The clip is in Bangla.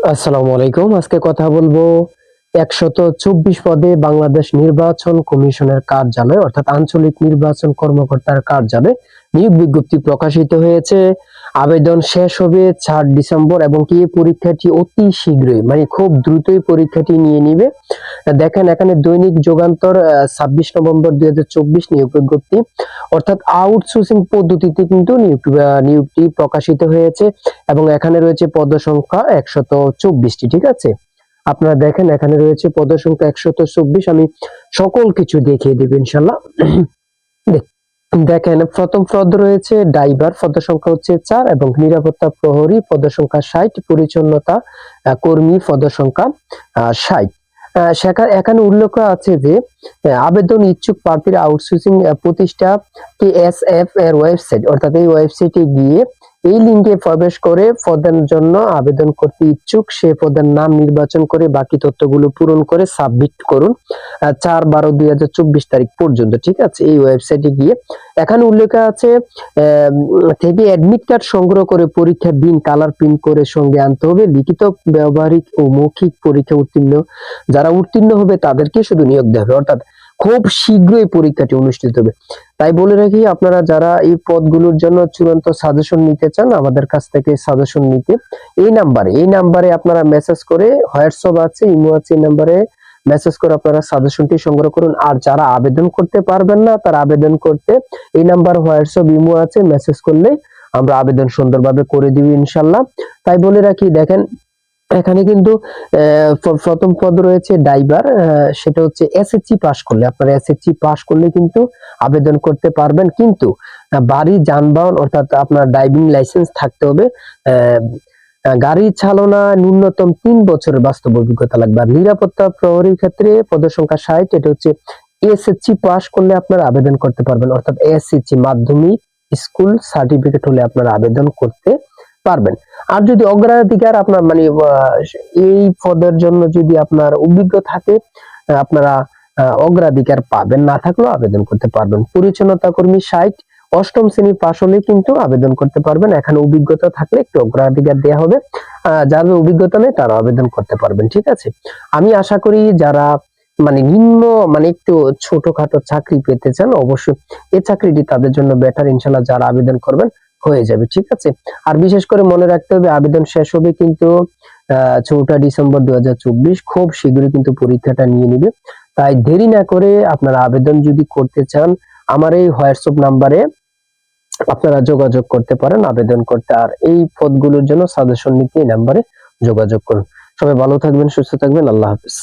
আসসালামু আলাইকুম আজকে কথা বলবো একশত চব্বিশ পদে বাংলাদেশ নির্বাচন কমিশনের কার্যালয়, অর্থাৎ আঞ্চলিক নির্বাচন কর্মকর্তার কার্যালয় নিয়োগ বিজ্ঞপ্তি প্রকাশিত হয়েছে। আবেদন শেষ হবে চার ডিসেম্বর এবং কি পরীক্ষাটি অতি শীঘ্রই মানে খুব দ্রুতই পরীক্ষাটি নিয়ে নিবে। দেখেন, এখানে দৈনিক যুগান্তর ছাব্বিশ নভেম্বর দুই হাজার চব্বিশ নিয়োগ বিজ্ঞপ্তি, অর্থাৎ আউটসোর্সিং পদ্ধতিতে কিন্তু নিয়োগ নিয়োগটি প্রকাশিত হয়েছে এবং এখানে রয়েছে পদ সংখ্যা একশত চব্বিশটি, ঠিক আছে? আপনারা দেখেন, এখানে রয়েছে পদ সংখ্যা একশত চব্বিশ। আমি সকল কিছু দেখিয়ে দেব, ইনশাল্লাহ। দেখেন প্রথম পদ রয়েছে ড্রাইভার পদ সংখ্যা হচ্ছে চার এবং নিরাপত্তা প্রহরী পদ সংখ্যা ষাট, পরিচ্ছন্নতা কর্মী পদ সংখ্যা ষাট। সেখানে, এখানে উল্লেখ আছে যে আবেদন ইচ্ছুক প্রার্থীর আউটসোর্সিং প্রতিষ্ঠা কে এস এফ এর ওয়েবসাইট অর্থাৎ এই ওয়েবসাইটে গিয়ে এই লিঙ্কে প্রবেশ করে পদের জন্য আবেদন করতে ইচ্ছুক, সে পদের নাম নির্বাচন করে বাকি তথ্যগুলো পূরণ করে সাবমিট করুন চার বারো দুই হাজার চব্বিশ তারিখ পর্যন্ত, ঠিক আছে? এই ওয়েবসাইটে গিয়ে। এখানে উল্লেখ আছে থেকে অ্যাডমিট কার্ড সংগ্রহ করে পরীক্ষার দিন কালার প্রিন্ট করে সঙ্গে আনতে হবে। লিখিত, ব্যবহারিক ও মৌখিক পরীক্ষা উত্তীর্ণ, যারা উত্তীর্ণ হবে তাদেরকে শুধু নিয়োগ দেওয়া হবে। অর্থাৎ খুব শীঘ্রই পরীক্ষাটি অনুষ্ঠিত হবে। তাই বলে রাখি, আপনারা যারা এই পদগুলোর জন্য চূড়ান্ত সাজেশন নিতে চান, আমাদের কাছ থেকে সাজেশন নিতে, এই নাম্বারে এই নাম্বারে আপনারা মেসেজ করে হোয়াটসঅ্যাপ আছে, ইমো আছে, এই নাম্বারে মেসেজ করে আপনারা সাজেশনটি সংগ্রহ করুন। আর যারা আবেদন করতে পারবেন না, তারা আবেদন করতে এই নাম্বার হোয়াটসঅ্যাপ, ইমো আছে মেসেজ করলে আমরা আবেদন সুন্দরভাবে করে দিব ইনশাল্লাহ তাই বলে রাখি, দেখেন এখানে কিন্তু প্রথম পদ রয়েছে ড্রাইভার সেটা হচ্ছে এসএসসি পাস করলে। আপনারা এসএসসি পাস করলে কিন্তু আবেদন করতে পারবেন। কিন্তু বাড়ি, যানবাহন, অর্থাৎ আপনার ড্রাইভিং লাইসেন্স থাকতে হবে। গাড়ি চালনা ন্যূনতম তিন বছরের বাস্তব অভিজ্ঞতা লাগবে। আর নিরাপত্তা প্রহরীর ক্ষেত্রে পদসংখ্যা ষাট, এটা হচ্ছে এসএসসি পাস করলে আপনারা আবেদন করতে পারবেন। অর্থাৎ এসএসসি মাধ্যমিক স্কুল সার্টিফিকেট হলে আপনারা আবেদন করতে পারবেন। আর যদি অগ্রাধিকার আপনার মানে এই পদের জন্য যদি আপনার অভিজ্ঞ থাকে আপনারা অগ্রাধিকার পাবেন। না থাকলেও আবেদন করতে পারবেন। পরিচ্ছন্নতা কর্মী ষাট, অষ্টম শ্রেণি পাশ হলে কিন্তু আবেদন করতে পারবেন। এখানে অভিজ্ঞতা থাকলে একটু অগ্রাধিকার দেওয়া হবে। যাদের অভিজ্ঞতা নেই, তারা আবেদন করতে পারবেন, ঠিক আছে? আমি আশা করি যারা মানে নিম্ন মানে একটু ছোটখাটো চাকরি পেতে চান, অবশ্যই এই চাকরিটি তাদের জন্য বেটার ইনশাল্লাহ যারা আবেদন করবেন হয়ে যাবে, ঠিক আছে? আর বিশেষ করে মনে রাখতে হবে, আবেদন শেষ হবে কিন্তু চৌঠা ডিসেম্বর দুই খুব শীঘ্রই কিন্তু পরীক্ষাটা নিয়ে নিবে। তাই দেরি না করে আপনারা আবেদন যদি করতে চান, আমার এই হোয়াটসঅ্যাপ নাম্বারে আপনারা যোগাযোগ করতে পারেন, আবেদন করতে। আর এই পদগুলোর জন্য সাজেশন নিতে এই নাম্বারে যোগাযোগ করুন। সবাই ভালো থাকবেন, সুস্থ থাকবেন, আল্লাহ হাফিজ।